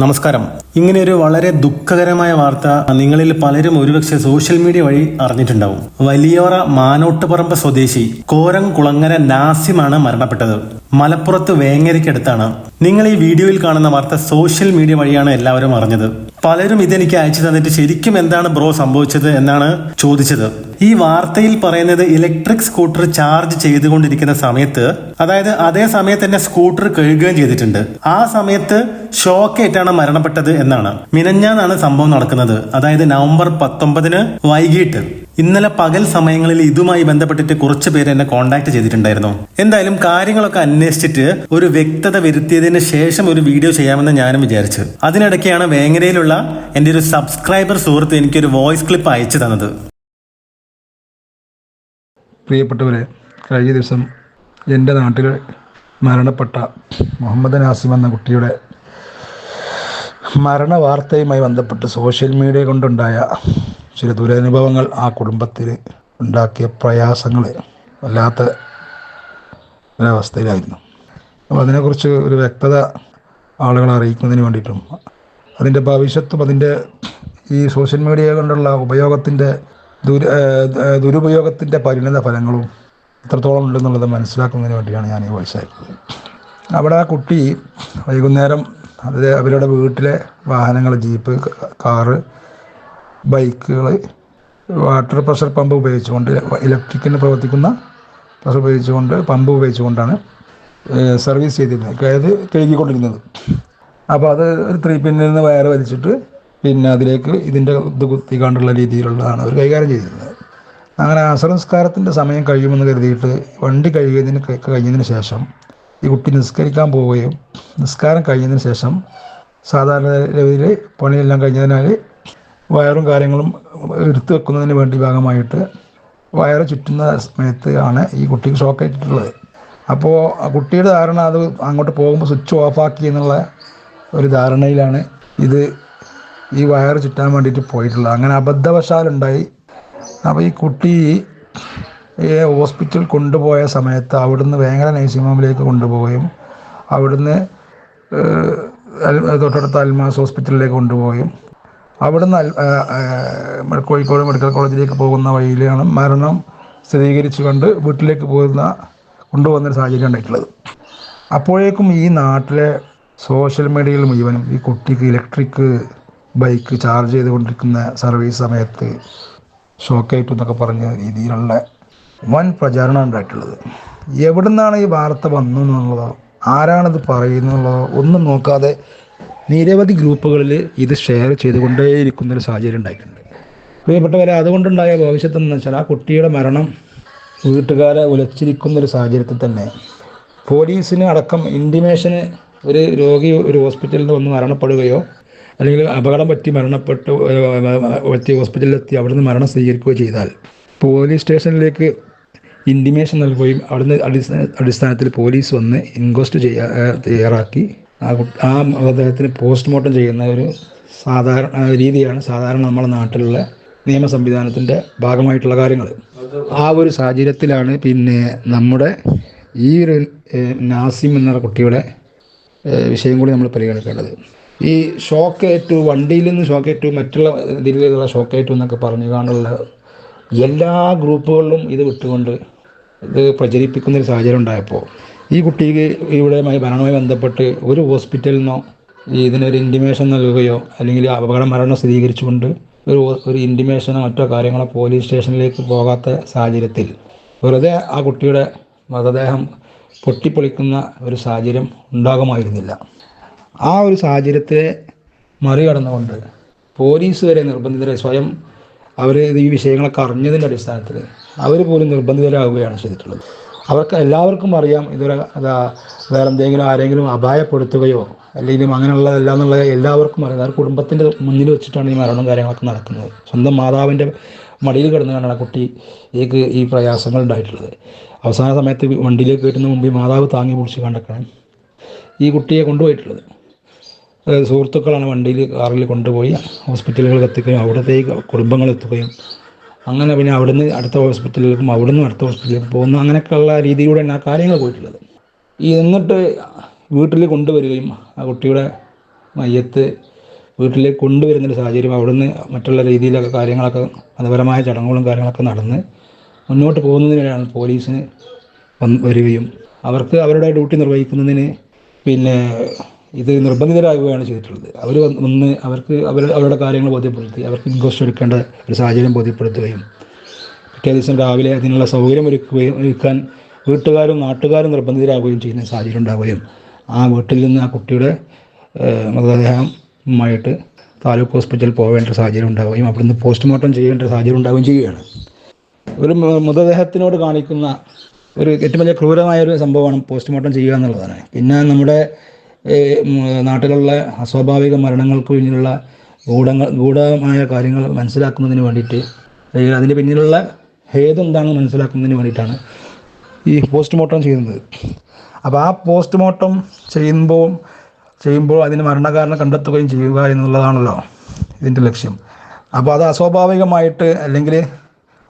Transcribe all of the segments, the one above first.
നമസ്കാരം. ഇങ്ങനെ ഒരു വളരെ ദുഃഖകരമായ വാർത്ത നിങ്ങളിൽ പലരും ഒരുപക്ഷെ സോഷ്യൽ മീഡിയ വഴി അറിഞ്ഞിട്ടുണ്ടാവും. വലിയോറ മാനോട്ടുപറമ്പ് സ്വദേശി കോരം കുളങ്ങര നാസിമാണ് മരണപ്പെട്ടത്. മലപ്പുറത്ത് വേങ്ങരയ്ക്കടുത്താണ്. നിങ്ങൾ ഈ വീഡിയോയിൽ കാണുന്ന വാർത്ത സോഷ്യൽ മീഡിയ വഴിയാണ് എല്ലാവരും അറിഞ്ഞത്. പലരും ഇതെനിക്ക് അയച്ചു തന്നിട്ട് ശരിക്കും എന്താണ് ബ്രോ സംഭവിച്ചത് എന്നാണ് ചോദിച്ചത്. ഈ വാർത്തയിൽ പറയുന്നത് ഇലക്ട്രിക് സ്കൂട്ടർ ചാർജ് ചെയ്തുകൊണ്ടിരിക്കുന്ന സമയത്ത് അതായത് അതേ സമയത്ത് തന്നെ സ്കൂട്ടർ കഴുകുകയും ചെയ്തിട്ടുണ്ട്. ആ സമയത്ത് ഷോക്കേറ്റാണ് മരണപ്പെട്ടത് എന്നാണ്. മിനഞ്ഞാന്നാണ് സംഭവം നടക്കുന്നത്. അതായത് നവംബർ പത്തൊമ്പതിന് വൈകിട്ട്. ഇന്നലെ പകൽ സമയങ്ങളിൽ ഇതുമായി ബന്ധപ്പെട്ടിട്ട് കുറച്ച് പേര് എന്നെ കോൺടാക്ട് ചെയ്തിട്ടുണ്ടായിരുന്നു. എന്തായാലും കാര്യങ്ങളൊക്കെ അന്വേഷിച്ചിട്ട് ഒരു വ്യക്തത വരുത്തിയതിന് ശേഷം ഒരു വീഡിയോ ചെയ്യാമെന്ന് ഞാനും വിചാരിച്ചു. അതിനിടയ്ക്കാണ് വേങ്ങരയിലുള്ള എന്റെ ഒരു സബ്സ്ക്രൈബർ സുഹൃത്ത് എനിക്കൊരു വോയിസ് ക്ലിപ്പ് അയച്ചു തന്നത്. പ്രിയപ്പെട്ടവരെ കഴിഞ്ഞ ദിവസം എന്റെ നാട്ടിൽ മരണപ്പെട്ട മുഹമ്മദ് നാസിം എന്ന കുട്ടിയുടെ മരണ വാർത്തയുമായി ബന്ധപ്പെട്ട് സോഷ്യൽ മീഡിയ കൊണ്ടുണ്ടായ ചില ദുരനുഭവങ്ങൾ ആ കുടുംബത്തിൽ ഉണ്ടാക്കിയ പ്രയാസങ്ങൾ വല്ലാത്ത ഒരവസ്ഥയിലായിരുന്നു. അപ്പോൾ അതിനെക്കുറിച്ച് ഒരു വ്യക്തത ആളുകളെ അറിയിക്കുന്നതിന് വേണ്ടിയിട്ടും അതിന്റെ ഭവിഷ്യത്തും അതിന്റെ ഈ സോഷ്യൽ മീഡിയ കൊണ്ടുള്ള ഉപയോഗത്തിന്റെ ദുര ദുരുപയോഗത്തിന്റെ പരിണിത ഫലങ്ങളും എത്രത്തോളം ഉണ്ടെന്നുള്ളത് മനസ്സിലാക്കുന്നതിന് വേണ്ടിയാണ് ഞാൻ ഈ വോയിസ് അയക്കുന്നത് അവിടെ ആ കുട്ടി വൈകുന്നേരം അത് അവരുടെ വീട്ടിലെ വാഹനങ്ങൾ ജീപ്പ് കാറ് ബൈക്കുകൾ വാട്ടർ പ്രഷർ പമ്പ് ഉപയോഗിച്ചുകൊണ്ട് ഇലക്ട്രിക്കിന് പ്രവർത്തിക്കുന്ന പ്രഷർ ഉപയോഗിച്ചുകൊണ്ട് പമ്പ് ഉപയോഗിച്ചുകൊണ്ടാണ് സർവീസ് ചെയ്തിരുന്നത്. അതായത് കഴുകിക്കൊണ്ടിരുന്നത്. അപ്പോൾ അത് ഒരു ത്രീ പിന്നിൽ നിന്ന് വയർ വലിച്ചിട്ട് പിന്നെ അതിലേക്ക് ഇതിന്റെ ഇത് കുത്തിക്കാണ്ടുള്ള രീതിയിലുള്ളതാണ് അവർ കൈകാര്യം ചെയ്തിരുന്നത്. അങ്ങനെ അസംസ്കാരത്തിന്റെ സമയം കഴിയുമെന്ന് കരുതിയിട്ട് വണ്ടി കഴിയുന്നതിന് കഴിഞ്ഞതിന് ശേഷം ഈ കുട്ടി നിസ്കരിക്കാൻ പോവുകയും നിസ്കാരം കഴിഞ്ഞതിന് ശേഷം സാധാരണ രീതിയിൽ പണിയെല്ലാം കഴിഞ്ഞതിനാൽ വയറും കാര്യങ്ങളും എടുത്തു വെക്കുന്നതിന് വേണ്ടി ഭാഗമായിട്ട് വയറ് ചുറ്റുന്ന സമയത്ത് ആണ് ഈ കുട്ടിക്ക് ഷോക്ക് ആയിട്ടുള്ളത് അപ്പോൾ ആ കുട്ടിയുടെ ധാരണ അത് അങ്ങോട്ട് പോകുമ്പോൾ സ്വിച്ച് ഓഫാക്കി എന്നുള്ള ഒരു ധാരണയിലാണ് ഇത് ഈ വയറ് ചുറ്റാൻ വേണ്ടിയിട്ട് പോയിട്ടുള്ളത് അങ്ങനെ അബദ്ധവശാലുണ്ടായി. അപ്പോൾ ഈ കുട്ടി ഈ ഹോസ്പിറ്റൽ കൊണ്ടുപോയ സമയത്ത് അവിടുന്ന് വേങ്ങര നഴ്സിംഗ് ഹോമിലേക്ക് കൊണ്ടുപോവുകയും അവിടുന്ന് തൊട്ടടുത്ത അൽമാസ് ഹോസ്പിറ്റലിലേക്ക് കൊണ്ടുപോവുകയും അവിടുന്ന് കോഴിക്കോട് മെഡിക്കൽ കോളേജിലേക്ക് പോകുന്ന വഴിയിലാണ് മരണം സ്ഥിരീകരിച്ചു കൊണ്ട് വീട്ടിലേക്ക് പോകുന്ന കൊണ്ടുപോകുന്നൊരു സാഹചര്യം ഉണ്ടായിട്ടുള്ളത്. അപ്പോഴേക്കും ഈ നാട്ടിലെ സോഷ്യൽ മീഡിയയിൽ മുഴുവനും ഈ കുട്ടിക്ക് ഇലക്ട്രിക് ബൈക്ക് ചാർജ് ചെയ്തുകൊണ്ടിരിക്കുന്ന സർവീസ് സമയത്ത് ഷോക്കേറ്റു എന്നൊക്കെ പറഞ്ഞ രീതിയിലുള്ള വൻ പ്രചാരണം ഉണ്ടായിട്ടുള്ളത്. എവിടെ നിന്നാണ് ഈ വാർത്ത വന്നു എന്നുള്ളതോ ആരാണിത് പറയുന്നുള്ളതോ ഒന്നും നോക്കാതെ നിരവധി ഗ്രൂപ്പുകളിൽ ഇത് ഷെയർ ചെയ്തുകൊണ്ടേയിരിക്കുന്ന ഒരു സാഹചര്യം ഉണ്ടായിട്ടുണ്ട്. പ്രിയപ്പെട്ടവരെ അതുകൊണ്ടുണ്ടായ ഭവിഷ്യത്ത് എന്ന് വെച്ചാൽ ആ കുട്ടിയുടെ മരണം വീട്ടുകാരെ ഉലച്ചിരിക്കുന്ന ഒരു സാഹചര്യത്തിൽ തന്നെ പോലീസിന് അടക്കം ഇന്റിമേഷന് ഒരു രോഗി ഒരു ഹോസ്പിറ്റലിൽ നിന്ന് വന്ന് മരണപ്പെടുകയോ അല്ലെങ്കിൽ അപകടം പറ്റി മരണപ്പെട്ട് പറ്റി ഹോസ്പിറ്റലിലെത്തി അവിടുന്ന് മരണം സ്വീകരിക്കുകയോ ചെയ്താൽ പോലീസ് സ്റ്റേഷനിലേക്ക് ഇന്റിമേഷൻ നൽകുകയും അവിടുന്ന് അടിസ്ഥാന അടിസ്ഥാനത്തിൽ പോലീസ് വന്ന് ഇൻക്വസ്റ്റ് ചെയ്യാ തയ്യാറാക്കി. ആ ആ മൃതദേഹത്തിന് പോസ്റ്റ്മോർട്ടം ചെയ്യുന്ന ഒരു സാധാരണ രീതിയാണ് സാധാരണ നമ്മുടെ നാട്ടിലുള്ള നിയമ സംവിധാനത്തിന്റെ ഭാഗമായിട്ടുള്ള കാര്യങ്ങൾ. ആ ഒരു സാഹചര്യത്തിലാണ് പിന്നെ നമ്മുടെ ഈ ഒരു നാസിം എന്ന കുട്ടിയുടെ വിഷയം കൂടി നമ്മൾ പരിഗണിക്കേണ്ടത്. ഈ ഷോക്കേറ്റു വണ്ടിയിൽ നിന്ന് ഷോക്കേറ്റു മറ്റുള്ള രീതിയിലുള്ള ഷോക്കേറ്റു എന്നൊക്കെ പറഞ്ഞു കാണുള്ള എല്ലാ ഗ്രൂപ്പുകളിലും ഇത് വിട്ടുകൊണ്ട് ഇത് പ്രചരിപ്പിക്കുന്ന ഒരു സാഹചര്യം ഉണ്ടായപ്പോൾ ഈ കുട്ടിക്ക് ഇവിടെ മരണവുമായി ബന്ധപ്പെട്ട് ഒരു ഹോസ്പിറ്റലിൽ നിന്നോ ഇതിനൊരു ഇന്റിമേഷൻ നൽകുകയോ അല്ലെങ്കിൽ അപകട മരണം സ്ഥിരീകരിച്ചുകൊണ്ട് ഒരു ഒരു ഇന്റിമേഷനോ മറ്റോ കാര്യങ്ങളോ പോലീസ് സ്റ്റേഷനിലേക്ക് പോകാത്ത സാഹചര്യത്തിൽ വെറുതെ ആ കുട്ടിയുടെ മൃതദേഹം പൊട്ടിപ്പൊളിക്കുന്ന ഒരു സാഹചര്യം ഉണ്ടാകുമായിരുന്നില്ല. ആ ഒരു സാഹചര്യത്തെ മറികടന്നുകൊണ്ട് പോലീസ് വരെ നിർബന്ധിതരെ സ്വയം അവർ ഈ വിഷയങ്ങളൊക്കെ അറിഞ്ഞതിന്റെ അടിസ്ഥാനത്തിൽ അവർ പോലും നിർബന്ധിതരാകുകയാണ് ചെയ്തിട്ടുള്ളത്. അവർക്ക് എല്ലാവർക്കും അറിയാം ഇതൊരു അതാ വേറെ എന്തെങ്കിലും ആരെങ്കിലും അപായപ്പെടുത്തുകയോ അല്ലെങ്കിൽ അങ്ങനെയുള്ളതല്ല എന്നുള്ള എല്ലാവർക്കും അറിയാം. അവർ കുടുംബത്തിന്റെ മുന്നിൽ വെച്ചിട്ടാണ് ഈ മരണവും കാര്യങ്ങളൊക്കെ നടക്കുന്നത്. സ്വന്തം മാതാവിന്റെ മടിയിൽ കിടന്നു ആ കുട്ടി ഈക്ക് ഈ പ്രയാസങ്ങൾ ഉണ്ടായിട്ടുള്ളത്. അവസാന സമയത്ത് വണ്ടിയിലേക്ക് കയറ്റുന്ന മുമ്പ് മാതാവ് താങ്ങി പിടിച്ച് കണ്ടൊക്കെയാണ് ഈ കുട്ടിയെ കൊണ്ടുപോയിട്ടുള്ളത്. സുഹൃത്തുക്കളാണ് വണ്ടിയിൽ കാറിൽ കൊണ്ടുപോയി ഹോസ്പിറ്റലുകളിൽ എത്തിക്കുകയും അവിടത്തേക്ക് കുടുംബങ്ങൾ എത്തുകയും അങ്ങനെ പിന്നെ അവിടുന്ന് അടുത്ത ഹോസ്പിറ്റലിലേക്കും അവിടുന്ന് അടുത്ത ഹോസ്പിറ്റലിലേക്ക് പോകുന്നു. അങ്ങനെയൊക്കെയുള്ള രീതിയിലൂടെയാണ് ആ കാര്യങ്ങൾ പോയിട്ടുള്ളത്. ഈ എന്നിട്ട് വീട്ടിൽ കൊണ്ടുവരികയും ആ കുട്ടിയുടെ മയ്യത്ത് വീട്ടിലേക്ക് കൊണ്ടുവരുന്നൊരു സാഹചര്യം അവിടുന്ന് മറ്റുള്ള രീതിയിലൊക്കെ കാര്യങ്ങളൊക്കെ മതപരമായ ചടങ്ങുകളും കാര്യങ്ങളൊക്കെ നടന്ന് മുന്നോട്ട് പോകുന്നതിനാണ് പോലീസിന് വരികയും അവർക്ക് അവരുടെ ഡ്യൂട്ടി നിർവഹിക്കുന്നതിന് പിന്നെ ഇത് നിർബന്ധിതരാകുകയാണ് ചെയ്തിട്ടുള്ളത്. അവർ വന്ന് അവർക്ക് അവർ അവരുടെ കാര്യങ്ങൾ ബോധ്യപ്പെടുത്തി അവർക്ക് ഇൻകോസ്റ്റ് എടുക്കേണ്ട ഒരു സാഹചര്യം ബോധ്യപ്പെടുത്തുകയും പിറ്റേ ദിവസം രാവിലെ അതിനുള്ള സൗകര്യം ഒരുക്കുകയും ഒരുക്കാൻ വീട്ടുകാരും നാട്ടുകാരും നിർബന്ധിതരാകുകയും ചെയ്യുന്ന സാഹചര്യം ഉണ്ടാവുകയും ആ വീട്ടിൽ നിന്ന് ആ കുട്ടിയുടെ മൃതദേഹമായിട്ട് താലൂക്ക് ഹോസ്പിറ്റലിൽ പോകേണ്ട സാഹചര്യം ഉണ്ടാവുകയും അവിടുന്ന് പോസ്റ്റ്മോർട്ടം ചെയ്യേണ്ട സാഹചര്യം ഉണ്ടാവുകയും ചെയ്യുകയാണ്. ഒരു മൃതദേഹത്തിനോട് കാണിക്കുന്ന ഒരു ഏറ്റവും വലിയ ക്രൂരമായ ഒരു സംഭവമാണ് പോസ്റ്റ്മോർട്ടം ചെയ്യുക എന്നുള്ളതാണ്. പിന്നെ നമ്മുടെ നാട്ടിലുള്ള അസ്വാഭാവിക മരണങ്ങൾക്ക് പിന്നിലുള്ള ഗൂഢങ്ങൾ ഗൂഢമായ കാര്യങ്ങൾ മനസ്സിലാക്കുന്നതിന് വേണ്ടിയിട്ട് അതിന് പിന്നിലുള്ള ഹേതു എന്താണെന്ന് മനസ്സിലാക്കുന്നതിന് വേണ്ടിയിട്ടാണ് ഈ പോസ്റ്റ്മോർട്ടം ചെയ്യുന്നത്. അപ്പോൾ ആ പോസ്റ്റ്മോർട്ടം ചെയ്യുമ്പോൾ ചെയ്യുമ്പോൾ അതിന് മരണകാരണം കണ്ടെത്തുകയും ചെയ്യുക എന്നുള്ളതാണല്ലോ ഇതിന്റെ ലക്ഷ്യം. അപ്പോൾ അത് അസ്വാഭാവികമായിട്ട് അല്ലെങ്കിൽ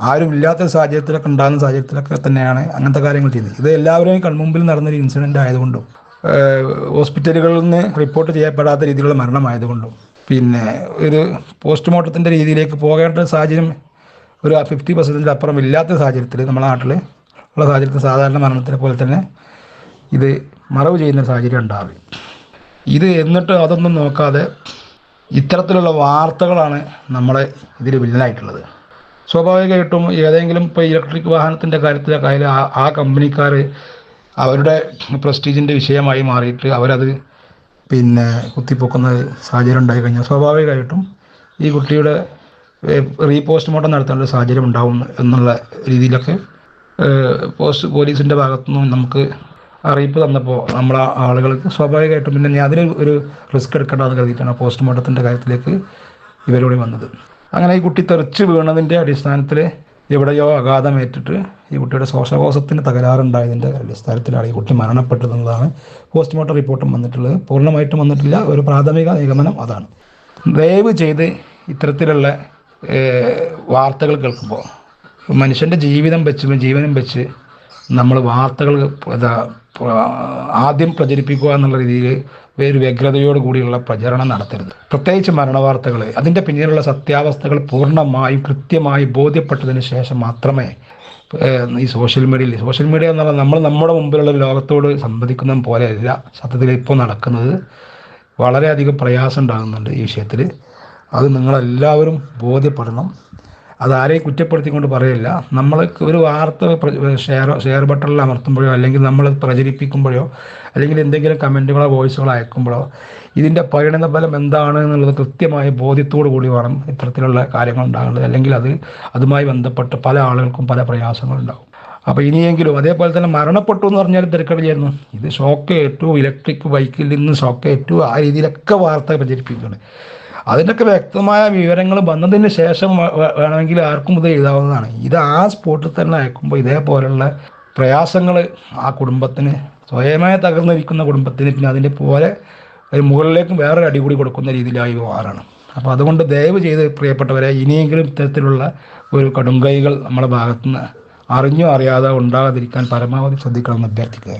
ആരും ഇല്ലാത്ത സാഹചര്യത്തിലൊക്കെ ഉണ്ടാകുന്ന സാഹചര്യത്തിലൊക്കെ തന്നെയാണ് അങ്ങനത്തെ കാര്യങ്ങൾ ചെയ്യുന്നത്. ഇത് എല്ലാവരെയും കൺമുമ്പിൽ നടന്നൊരു ഇൻസിഡന്റ് ആയതുകൊണ്ടും ഹോസ്പിറ്റലുകളിൽ നിന്ന് റിപ്പോർട്ട് ചെയ്യപ്പെടാത്ത രീതിയിലുള്ള മരണമായതുകൊണ്ടും. പിന്നെ ഒരു പോസ്റ്റ്മോർട്ടത്തിന്റെ രീതിയിലേക്ക് പോകേണ്ട സാഹചര്യം ഒരു ഫിഫ്റ്റി പെർസെന്റിന്റെ അപ്പുറം ഇല്ലാത്ത സാഹചര്യത്തിൽ നമ്മുടെ നാട്ടിൽ ഉള്ള സാഹചര്യത്തിൽ സാധാരണ മരണത്തിനെ പോലെ തന്നെ ഇത് മറവ് ചെയ്യുന്ന സാഹചര്യം ഉണ്ടാവും ഇത് എന്നിട്ട് അതൊന്നും നോക്കാതെ ഇത്തരത്തിലുള്ള വാർത്തകളാണ് നമ്മളെ ഇതിൽ വില്ലനായിട്ടുള്ളത്. സ്വാഭാവികമായിട്ടും ഏതെങ്കിലും ഇപ്പോൾ ഇലക്ട്രിക് വാഹനത്തിന്റെ കാര്യത്തിലൊക്കെ ആ കമ്പനിക്കാർ അവരുടെ പ്രസ്റ്റീജിന്റെ വിഷയമായി മാറിയിട്ട് അവരത് പിന്നെ കുത്തിപ്പൊക്കുന്ന സാഹചര്യം ഉണ്ടായി കഴിഞ്ഞാൽ സ്വാഭാവികമായിട്ടും ഈ കുട്ടിയുടെ റീപോസ്റ്റ്മോർട്ടം നടത്തേണ്ട ഒരു സാഹചര്യം ഉണ്ടാവും എന്നുള്ള രീതിയിലൊക്കെ പോസ്റ്റ് പോലീസിന്റെ ഭാഗത്തുനിന്നും നമുക്ക് അറിയിപ്പ് തന്നപ്പോൾ നമ്മൾ ആളുകൾക്ക് സ്വാഭാവികമായിട്ടും പിന്നെ ഞാൻ അതിന് ഒരു റിസ്ക് എടുക്കേണ്ടതെന്ന് കരുതിയിട്ടാണ് പോസ്റ്റ്മോർട്ടത്തിന്റെ കാര്യത്തിലേക്ക് ഇവരോട് വന്നത്. അങ്ങനെ ഈ കുട്ടി തെറിച്ച് വീണതിന്റെ അടിസ്ഥാനത്തിൽ എവിടെയോ അഗാധമേറ്റിട്ട് ഈ കുട്ടിയുടെ ശ്വാസകോശത്തിന് തകരാറുണ്ടായതിന്റെ അടിസ്ഥാനത്തിലാണ് ഈ കുട്ടി മരണപ്പെട്ടതെന്നതാണ് പോസ്റ്റ്മോർട്ടം റിപ്പോർട്ടും വന്നിട്ടുള്ളത്. പൂർണമായിട്ടും വന്നിട്ടില്ല. ഒരു പ്രാഥമിക നിഗമനം അതാണ്. ദയവ് ചെയ്ത് ഇത്തരത്തിലുള്ള വാർത്തകൾ കേൾക്കുമ്പോൾ മനുഷ്യന്റെ ജീവിതം വെച്ച് ജീവനം വെച്ച് നമ്മൾ വാർത്തകൾ ആദ്യം പ്രചരിപ്പിക്കുക എന്നുള്ള രീതിയിൽ ഒരു വ്യഗ്രതയോട് കൂടിയുള്ള പ്രചരണം നടത്തരുത്. പ്രത്യേകിച്ച് മരണവാർത്തകൾ അതിന്റെ പിന്നിലുള്ള സത്യാവസ്ഥകൾ പൂർണമായും കൃത്യമായി ബോധ്യപ്പെട്ടതിന് ശേഷം മാത്രമേ ഈ സോഷ്യൽ മീഡിയയിൽ സോഷ്യൽ മീഡിയ എന്ന് പറഞ്ഞാൽ നമ്മൾ നമ്മുടെ മുമ്പിലുള്ള ലോകത്തോട് സംവദിക്കുന്ന പോലെയല്ല സത്യത്തിൽ ഇപ്പോൾ നടക്കുന്നത്. വളരെയധികം പ്രയാസം ഉണ്ടാകുന്നുണ്ട് ഈ വിഷയത്തിൽ. അത് നിങ്ങളെല്ലാവരും ബോധ്യപ്പെടണം. അത് ആരെയും കുറ്റപ്പെടുത്തിക്കൊണ്ട് പറയില്ല നമ്മൾ ഒരു വാർത്ത ഷെയർ ഷെയർ ബട്ടണിൽ അമർത്തുമ്പോഴോ അല്ലെങ്കിൽ നമ്മൾ പ്രചരിപ്പിക്കുമ്പോഴോ അല്ലെങ്കിൽ എന്തെങ്കിലും കമന്റുകളോ വോയിസുകളോ അയക്കുമ്പോഴോ ഇതിന്റെ പരിണതഫലം എന്താണ് എന്നുള്ളത് കൃത്യമായ ബോധ്യത്തോടു കൂടി വേണം ഇത്തരത്തിലുള്ള കാര്യങ്ങൾ ഉണ്ടാകേണ്ടത് അല്ലെങ്കിൽ അത് അതുമായി ബന്ധപ്പെട്ട് പല ആളുകൾക്കും പല പ്രയാസങ്ങളുണ്ടാകും അപ്പോൾ ഇനിയെങ്കിലും അതേപോലെ തന്നെ മരണപ്പെട്ടു എന്ന് പറഞ്ഞാൽ തിരക്കടിയായിരുന്നു. ഇത് ഷോക്ക് ഏറ്റു ഇലക്ട്രിക് ബൈക്കിൽ നിന്ന് ഷോക്ക് ഏറ്റു ആ രീതിയിലൊക്കെ വാർത്ത പ്രചരിപ്പിക്കുകയാണ് അതിന്റെയൊക്കെ വ്യക്തമായ വിവരങ്ങൾ വന്നതിന് ശേഷം വേണമെങ്കിൽ ആർക്കും ഇത് എഴുതാവുന്നതാണ്. ഇത് ആ സ്പോട്ടിൽ തന്നെ അയക്കുമ്പോൾ ഇതേപോലെയുള്ള പ്രയാസങ്ങൾ ആ കുടുംബത്തിന് സ്വയമേ തകർന്നിരിക്കുന്ന കുടുംബത്തിന് പിന്നെ അതിന്റെ പോലെ ഒരു മുകളിലേക്കും വേറൊരു അടി കൂടി കൊടുക്കുന്ന രീതിയിലായി മാറാണ്. അപ്പോൾ അതുകൊണ്ട് ദയവ് ചെയ്ത് പ്രിയപ്പെട്ടവരെ ഇനിയെങ്കിലും ഇത്തരത്തിലുള്ള ഒരു കടുംകൈകൾ നമ്മുടെ ഭാഗത്തുനിന്ന് അറിഞ്ഞോ അറിയാതെ ഉണ്ടാകാതിരിക്കാൻ പരമാവധി ശ്രദ്ധിക്കണമെന്ന് അഭ്യർത്ഥിക്കുക